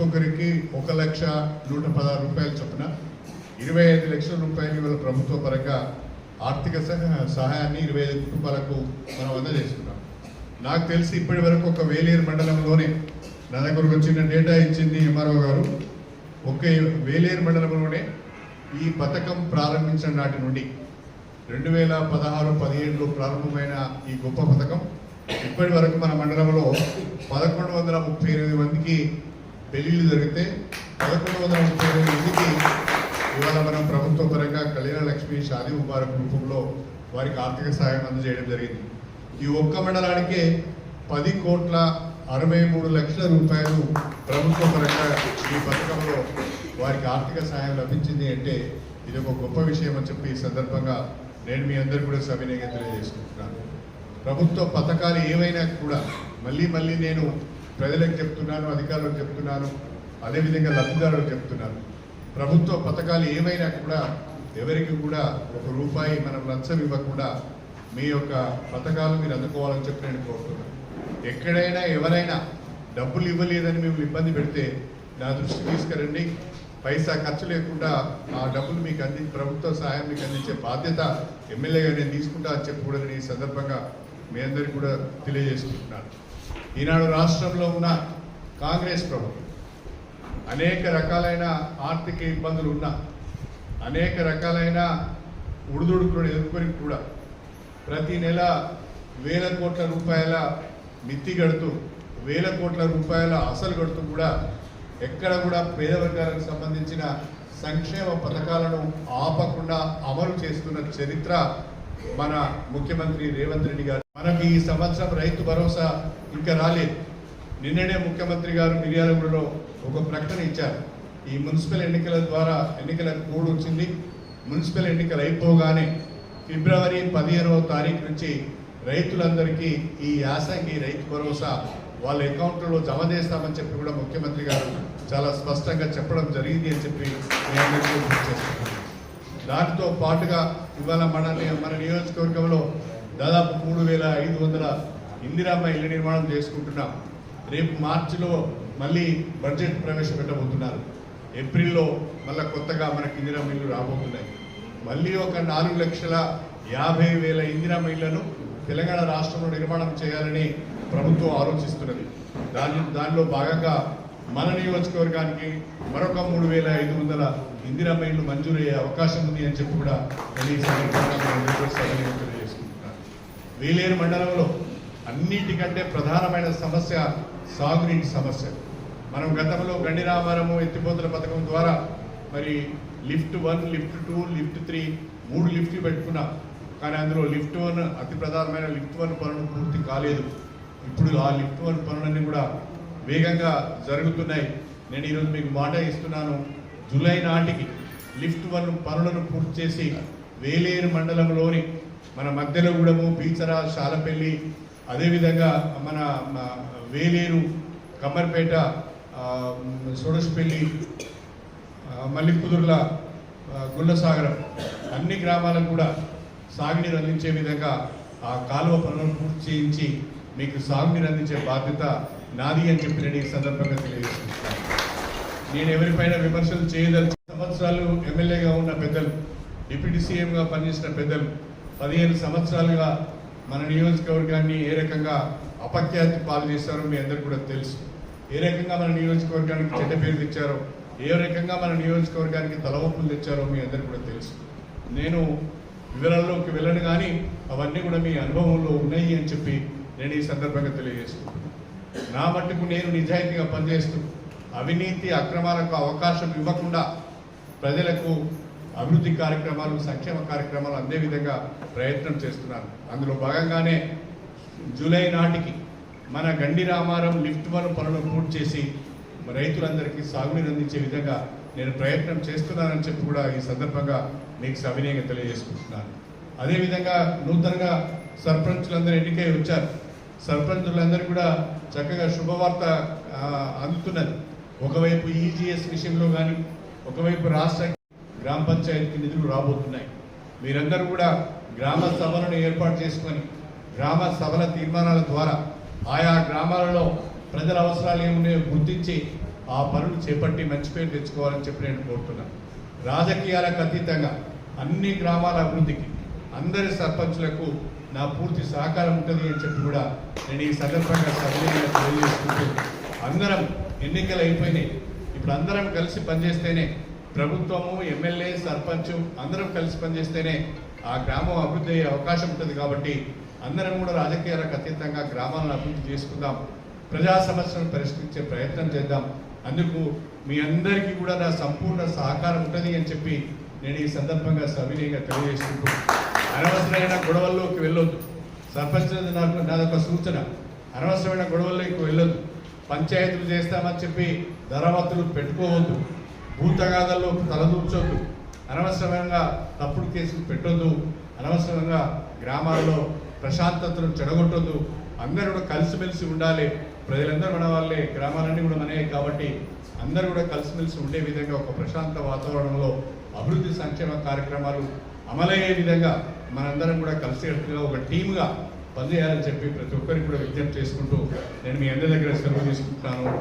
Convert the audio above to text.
ఒక్కొక్కరికి ఒక లక్ష నూట పదహారు రూపాయలు చొప్పున ఇరవై ఐదు లక్షల రూపాయలు ఇవాళ ప్రభుత్వ పరంగా ఆర్థిక సహాయాన్ని ఇరవై ఐదు కుటుంబాలకు మనం అందజేస్తున్నాం. నాకు తెలిసి ఇప్పటి వరకు ఒక వేలేరు మండలంలోనే నా దగ్గరకు వచ్చిన డేటా ఇచ్చింది ఎంఆర్ఓ గారు. ఒక వేలేరు మండలంలోనే ఈ పథకం ప్రారంభించిన నాటి నుండి రెండు వేల పదహారు పదిహేడులో ప్రారంభమైన ఈ గొప్ప పథకం ఇప్పటి వరకు మన మండలంలో పదకొండు వందల ముప్పై ఎనిమిది మందికి పెళ్ళిళ్ళు జరిగితే పదకొండవ వందల ఇంటికి ఇవాళ మనం ప్రభుత్వ పరంగా కళ్యాణ లక్ష్మి షాదీ ముబారక్ రూపంలో వారికి ఆర్థిక సహాయం అందజేయడం జరిగింది. ఈ ఒక్క మండలానికే పది కోట్ల అరవై మూడు లక్షల రూపాయలు ప్రభుత్వ పరంగా ఈ పథకంలో వారికి ఆర్థిక సహాయం లభించింది అంటే ఇది ఒక గొప్ప విషయం అని చెప్పి ఈ సందర్భంగా నేను మీ అందరు కూడా సవినయంగా తెలియజేసుకుంటున్నాను. ప్రభుత్వ పథకాలు ఏవైనా కూడా మళ్ళీ మళ్ళీ నేను ప్రజలకు చెప్తున్నాను అధికారులకు చెప్తున్నాను అదేవిధంగా లబ్ధిదారులకు చెప్తున్నాను. ప్రభుత్వ పథకాలు ఏమైనా కూడా ఎవరికి కూడా ఒక రూపాయి మనం లంచం ఇవ్వకుండా మీ యొక్క పథకాలు మీరు అందుకోవాలని చెప్పి నేను కోరుతున్నాను. ఎక్కడైనా ఎవరైనా డబ్బులు ఇవ్వలేదని మేము ఇబ్బంది పెడితే నా దృష్టి తీసుకురండి. పైసా ఖర్చు లేకుండా ఆ డబ్బులు మీకు అంది ప్రభుత్వ సహాయం మీకు అందించే బాధ్యత ఎమ్మెల్యేగా నేను తీసుకుంటా అని చెప్పి కూడా నేను ఈ సందర్భంగా మీ అందరికీ కూడా తెలియజేసుకుంటున్నాను. ఈనాడు రాష్ట్రంలో ఉన్న కాంగ్రెస్ ప్రభుత్వం అనేక రకాలైన ఆర్థిక ఇబ్బందులు ఉన్నా అనేక రకాలైన ఉడుదుడుకులను ఎదుర్కొని కూడా ప్రతి నెల వేల కోట్ల రూపాయల మిత్తి కడుతూ వేల కోట్ల రూపాయల అసలు కడుతూ కూడా ఎక్కడ కూడా పేద వర్గాలకు సంబంధించిన సంక్షేమ పథకాలను ఆపకుండా అమలు చేస్తున్న చరిత్ర మన ముఖ్యమంత్రి రేవంత్ రెడ్డి గారు. మనకి ఈ సంవత్సరం రైతు భరోసా ఇంకా రాలేదు. నిన్ననే ముఖ్యమంత్రి గారు మిర్యాలగూడలో ఒక ప్రకటన ఇచ్చారు. ఈ మున్సిపల్ ఎన్నికల ద్వారా ఎన్నికల కోడ్ వచ్చింది. మున్సిపల్ ఎన్నికలు అయిపోగానే ఫిబ్రవరి పదిహేనవ తారీఖు నుంచి రైతులందరికీ ఈ యాసంగి రైతు భరోసా వాళ్ళ అకౌంట్లలో జమ చేస్తామని చెప్పి కూడా ముఖ్యమంత్రి గారు చాలా స్పష్టంగా చెప్పడం జరిగింది అని చెప్పి నేను చేస్తాను దానితో పాటుగా ఇవాళ మన మన నియోజకవర్గంలో దాదాపు మూడు వేల ఐదు వందల ఇందిరామ్మ ఇళ్ళ నిర్మాణం చేసుకుంటున్నాం. రేపు మార్చిలో మళ్ళీ బడ్జెట్ ప్రవేశపెట్టబోతున్నారు. ఏప్రిల్లో మళ్ళీ కొత్తగా మనకి ఇందిరామ్మ ఇల్లు రాబోతున్నాయి. మళ్ళీ ఒక నాలుగు లక్షల యాభై వేల ఇందిరామ్మ ఇళ్ళను తెలంగాణ రాష్ట్రంలో నిర్మాణం చేయాలని ప్రభుత్వం ఆలోచిస్తున్నది. దాని దానిలో భాగంగా మన నియోజకవర్గానికి మరొక మూడు వేల ఐదు వందల ఇందిరా ఇల్లు మంజూరయ్యే అవకాశం ఉంది అని చెప్పి కూడా నేను ఈ సందర్భంగా తెలియజేసుకుంటున్నాను వేలేరు మండలంలో అన్నిటికంటే ప్రధానమైన సమస్య సాగునీటి సమస్య. మనం గతంలో గండి రామారము ఎత్తిపోతల పథకం ద్వారా మరి lift one lift two lift three మూడు లిఫ్ట్లు పెట్టుకున్నాం. కానీ అందులో లిఫ్ట్ వన్ అతి ప్రధానమైన లిఫ్ట్ వన్ పనులు పూర్తి కాలేదు. ఇప్పుడు ఆ లిఫ్ట్ వన్ పనులన్నీ కూడా వేగంగా జరుగుతున్నాయి. నేను ఈరోజు మీకు మాట ఇస్తున్నాను. జూలై నాటికి లిఫ్ట్ వన్ పనులను పూర్తి చేసి వేలేరు మండలంలోని మన మధ్యలగూడెము బీచరా శాలపల్లి అదేవిధంగా మన వేలేరు కమ్మర్పేట ఆ, సోడస్పల్లి మల్లికుదుర్ల గుల్లసాగరం అన్ని గ్రామాలకు కూడా సాగునీరు అందించే విధంగా ఆ కాలువ పనులను పూర్తి చేయించి మీకు సాగునీరు అందించే బాధ్యత నాది అని చెప్పి నేను ఈ సందర్భంగా తెలియజేస్తున్నాను. నేను ఎవరిపైన విమర్శలు చేయదలిచి సంవత్సరాలు ఎమ్మెల్యేగా ఉన్న పెద్దలు డిప్యూటీ సీఎంగా పనిచేసిన పెద్దలు పదిహేను సంవత్సరాలుగా మన నియోజకవర్గాన్ని ఏ రకంగా అపఖ్యాతి పాలు చేశారో మీ అందరికీ కూడా తెలుసు. ఏ రకంగా మన నియోజకవర్గానికి చెడ్డ పేరు తెచ్చారో ఏ రకంగా మన నియోజకవర్గానికి తలవంపులు తెచ్చారో మీ అందరికీ కూడా తెలుసు. నేను వివరాల్లోకి వెళ్ళను కానీ అవన్నీ కూడా మీ అనుభవంలో ఉన్నాయి అని చెప్పి నేను ఈ సందర్భంగా తెలియజేస్తున్నాను. నా మట్టుకు నేను నిజాయితీగా పనిచేస్తూ అవినీతి అక్రమాలకు అవకాశం ఇవ్వకుండా ప్రజలకు అభివృద్ధి కార్యక్రమాలు సంక్షేమ కార్యక్రమాలు అందే విధంగా ప్రయత్నం చేస్తున్నాను అందులో భాగంగానే జూలై నాటికి మన గండి రామారం లిఫ్ట్ వన్ పనులు పూర్తి చేసి రైతులందరికీ సాగునీరు అందించే విధంగా నేను ప్రయత్నం చేస్తున్నానని చెప్పి కూడా ఈ సందర్భంగా మీకు సవినయంగా తెలియజేసుకుంటున్నాను. అదేవిధంగా నూతనంగా సర్పంచులందరూ ఎన్నికై వచ్చారు. సర్పంచులందరూ కూడా చక్కగా శుభవార్త అందుతున్నది. ఒకవైపు ఈజీఎస్ విషయంలో కానీ ఒకవైపు రాష్ట్ర గ్రామ పంచాయతీకి నిధులు రాబోతున్నాయి. మీరందరూ కూడా గ్రామ సభలను ఏర్పాటు చేసుకొని గ్రామ సభల తీర్మానాల ద్వారా ఆయా గ్రామాలలో ప్రజల అవసరాలు ఏమున్నాయో గుర్తించి ఆ పనులు చేపట్టి మంచి పేరు తెచ్చుకోవాలని చెప్పి నేను కోరుతున్నాను. రాజకీయాలకు అతీతంగా అన్ని గ్రామాల అభివృద్ధికి అందరి సర్పంచులకు నా పూర్తి సహకారం ఉంటుంది అని చెప్పి కూడా నేను ఈ సందర్భంగా సభ్యులుగా తెలియజేసుకుంటూ అందరం ఎన్నికలు అయిపోయినాయి. ఇప్పుడు అందరం కలిసి పనిచేస్తేనే ప్రభుత్వము ఎమ్మెల్యే సర్పంచ్ అందరం కలిసి పనిచేస్తేనే ఆ గ్రామం అభివృద్ధి అయ్యే అవకాశం ఉంటుంది కాబట్టి అందరం కూడా రాజకీయాలకు అతీతంగా గ్రామాలను అభివృద్ధి చేసుకుందాం. ప్రజా సమస్యలను పరిష్కరించే ప్రయత్నం చేద్దాం. అందుకు మీ అందరికీ కూడా నా సంపూర్ణ సహకారం ఉంటుంది అని చెప్పి నేను ఈ సందర్భంగా సవినయంగా తెలియజేసుకుంటూ అనవసరమైన గొడవల్లోకి వెళ్ళొద్దు. సర్పంచ్ నాకు నాదొక సూచన అనవసరమైన గొడవల్లోకి వెళ్ళొద్దు. పంచాయతీలు చేస్తామని చెప్పి ధరవత్తులు పెట్టుకోవద్దు. భూతగాథల్లో తలదూర్చొద్దు. అనవసరంగా తప్పుడు కేసులు పెట్టొద్దు. అనవసరంగా గ్రామాల్లో ప్రశాంతతను చెడగొట్టొద్దు. అందరూ కూడా కలిసిమెలిసి ఉండాలి. ప్రజలందరూ మన వాళ్ళే. గ్రామాలన్నీ కూడా మనయే కాబట్టి అందరూ కూడా కలిసిమెలిసి ఉండే విధంగా ఒక ప్రశాంత వాతావరణంలో అభివృద్ధి సంక్షేమ కార్యక్రమాలు అమలయ్యే విధంగా మనందరం కూడా కలిసికట్టుగా ఒక టీమ్గా పనిచేయాలని చెప్పి ప్రతి ఒక్కరికి కూడా విజ్ఞప్తి చేసుకుంటూ నేను మీ అందరి దగ్గర సెలవు తీసుకుంటున్నాను.